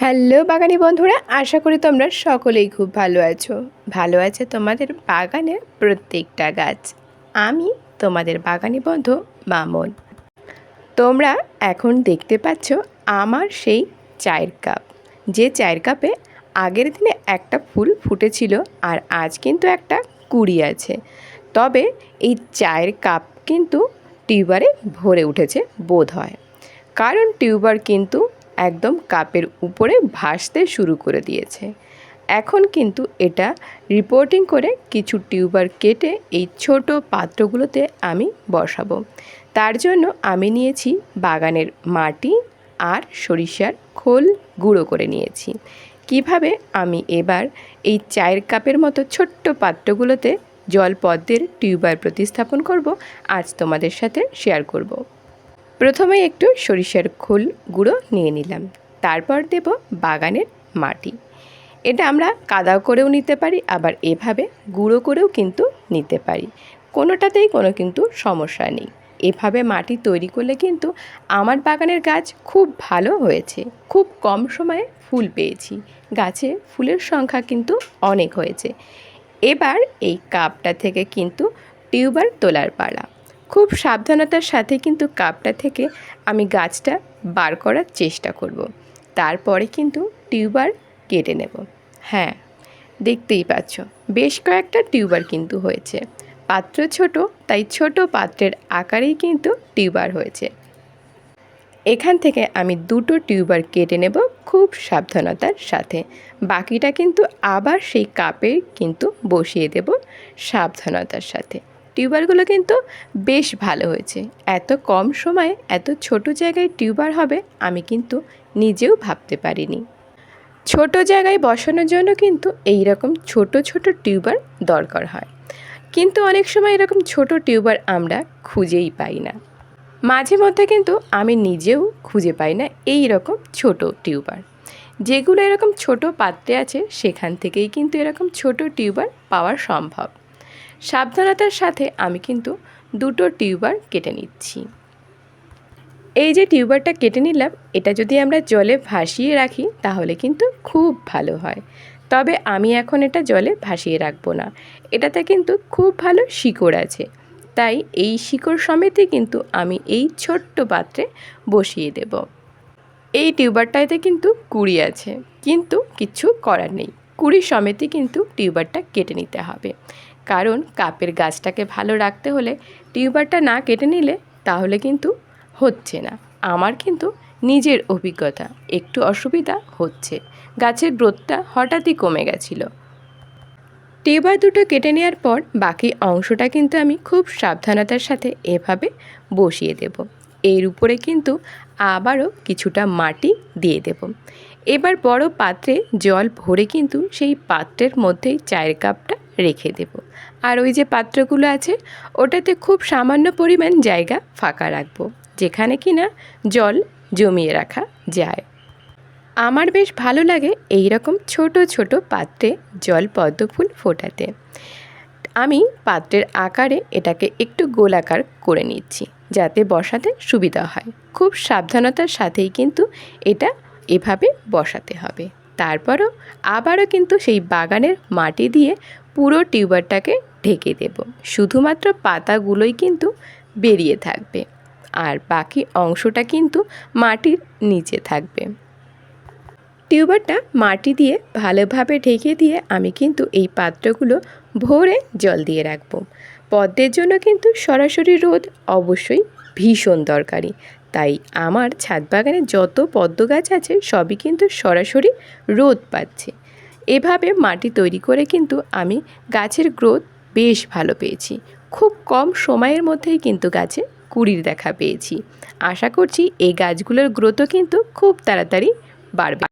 Hello বাগানি বন্ধুরা, আশা করি তোমরা সকলেই খুব ভালো আছো। ভালো আছে তোমাদের বাগানের প্রত্যেকটা গাছ। আমি তোমাদের বাগানি বন্ধু মামন। তোমরা এখন দেখতে পাচ্ছ আমার সেই চায়ের কাপ। যে চায়ের কাপে আগের দিনে একটা ফুল ফুটেছিল আর আজ কিন্তু একটা কুড়ি আছে। তবে এই চায়ের কাপ কিন্তু টিউবারে ভরে উঠেছে বোধ হয় কারণ টিউবার কিন্তু একদম কাপের উপরে ভাসতে শুরু করে দিয়েছে। এখন কিন্তু এটা রিপোর্টিং করে কিছু টিউবার কেটে এই ছোট পাত্রগুলোতে আমি বসাবো। তার জন্য আমি নিয়েছি বাগানের মাটি আর সরিষার খোল গুঁড়ো করে নিয়েছি। কীভাবে আমি এবার এই চায়ের কাপের মতো ছোট্ট পাত্রগুলোতে জল পদ্মের টিউবার প্রতিস্থাপন করব, আজ তোমাদের সাথে শেয়ার করব। প্রথমে একটু সরিষার খোল গুঁড়ো নিয়ে নিলাম। তারপর দেব বাগানের মাটি। এটা আমরা কাদাও করেও নিতে পারি, আবার এভাবে গুঁড়ো করেও কিন্তু নিতে পারি। কোনোটাতেই কোনো কিন্তু সমস্যা নেই। এভাবে মাটি তৈরি করলে কিন্তু আমার বাগানের গাছ খুব ভালো হয়েছে। খুব কম সময়ে ফুল পেয়েছি। গাছে ফুলের সংখ্যা কিন্তু অনেক হয়েছে। এবার এই কাপটা থেকে কিন্তু টিউবার তোলার পালা। খুব সাবধানতার সাথে কিন্তু কাপটা থেকে আমি গাছটা বার করার চেষ্টা করব। তারপরে কিন্তু টিউবার কেটে নেব। হ্যাঁ দেখতেই পাচ্ছ, বেশ কয়েকটা টিউবার কিন্তু হয়েছে। পাত্র ছোট, তাই ছোট পাত্রের আকারেই কিন্তু টিউবার হয়েছে। এখান থেকে আমি দুটো টিউবার কেটে নেব খুব সাবধানতার সাথে। বাকিটা কিন্তু আবার সেই কাপে কিন্তু বসিয়ে দেব সাবধানতার সাথে। টিউবারগুলো কিন্তু বেশ ভালো হয়েছে। এত কম সময়ে এত ছোট জায়গায় টিউবার হবে, আমি কিন্তু নিজেও ভাবতে পারিনি। ছোট জায়গায় বসানোর জন্য কিন্তু এই রকম ছোট ছোট টিউবার দরকার হয়। কিন্তু অনেক সময় এরকম ছোট টিউবার আমরা খুঁজেই পাই না। মাঝে মধ্যে কিন্তু আমি নিজেও খুঁজে পাই না এই রকম ছোট টিউবার। যেগুলো এরকম ছোট পাত্রে আছে, সেখান থেকেই কিন্তু এরকম ছোট টিউবার পাওয়া সম্ভব। সাবধানতার সাথে আমি কিন্তু দুটো টিউবার কেটে নিচ্ছি। এই যে টিউবারটা কেটে নিলাম, এটা যদি আমরা জলে ভাসিয়ে রাখি, তাহলে কিন্তু খুব ভালো হয়। তবে আমি এখন এটা জলে ভাসিয়ে রাখব না। এটাতে কিন্তু খুব ভালো শিকড় আছে। তাই এই শিকড় সমেতই কিন্তু আমি এই ছোট্ট পাত্রে বসিয়ে দেব। এই টিউবারটাতে কিন্তু কুড়ি আছে, কিন্তু কিছু করার নেই। কুড়ি সমেতই কিন্তু টিউবারটা কেটে নিতে হবে। কারণ কাপের গাছটাকে ভালো রাখতে হলে টিউবারটা না কেটে নিলে তাহলে কিন্তু হচ্ছে না। আমার কিন্তু নিজের অভিজ্ঞতা, একটু অসুবিধা হচ্ছে। গাছের গ্রোথটা হঠাৎই কমে গেছিল। টিউবার দুটো কেটে নেওয়ার পর বাকি অংশটা কিন্তু আমি খুব সাবধানতার সাথে এভাবে বসিয়ে দেব। এর উপরে কিন্তু আবারও কিছুটা মাটি দিয়ে দেব। এবার বড় পাত্রে জল ভরে কিন্তু সেই পাত্রের মধ্যেই চায়ের কাপটা রেখে দেব। আর ওই যে পাত্রগুলো আছে, ওটাতে খুব সামান্য পরিমাণ জায়গা ফাঁকা রাখব, যেখানে কিনা জল জমিয়ে রাখা যায়। আমার বেশ ভালো লাগে এই রকম ছোট ছোট পাত্রে জল পদ্ম ফুল ফোটাতে। আমি পাত্রের আকারে এটাকে একটু গোলাকার করে নিচ্ছি, যাতে বসাতে সুবিধা হয়। খুব সাবধানতার সাথেই কিন্তু এটা এভাবে বসাতে হবে। তারপরও আবারও কিন্তু সেই বাগানের মাটি দিয়ে পুরো টিউবারটাকে ঢেকে দেব। শুধুমাত্র পাতাগুলোই কিন্তু বেরিয়ে থাকবে। আর বাকি অংশটা কিন্তু মাটির নিচে থাকবে। টিউবারটা মাটি দিয়ে ভালোভাবে ঢেকে দিয়ে আমি কিন্তু এই পাত্রগুলো ভরে জল দিয়ে রাখব। পদ্মের জন্য কিন্তু সরাসরি রোদ অবশ্যই ভীষণ দরকারি। তাই আমার ছাদ বাগানে যত পদ্ম গাছ আছে সবই কিন্তু সরাসরি রোদ পাচ্ছে। এভাবে মাটি তৈরি করে কিন্তু আমি গাছের গ্রোথ বেশ ভালো পেয়েছি। খুব কম সময়ের মধ্যেই কিন্তু গাছে কুড়ির দেখা পেয়েছি। আশা করছি এই গাছগুলোর গ্রোথও কিন্তু খুব তাড়াতাড়ি বাড়বে।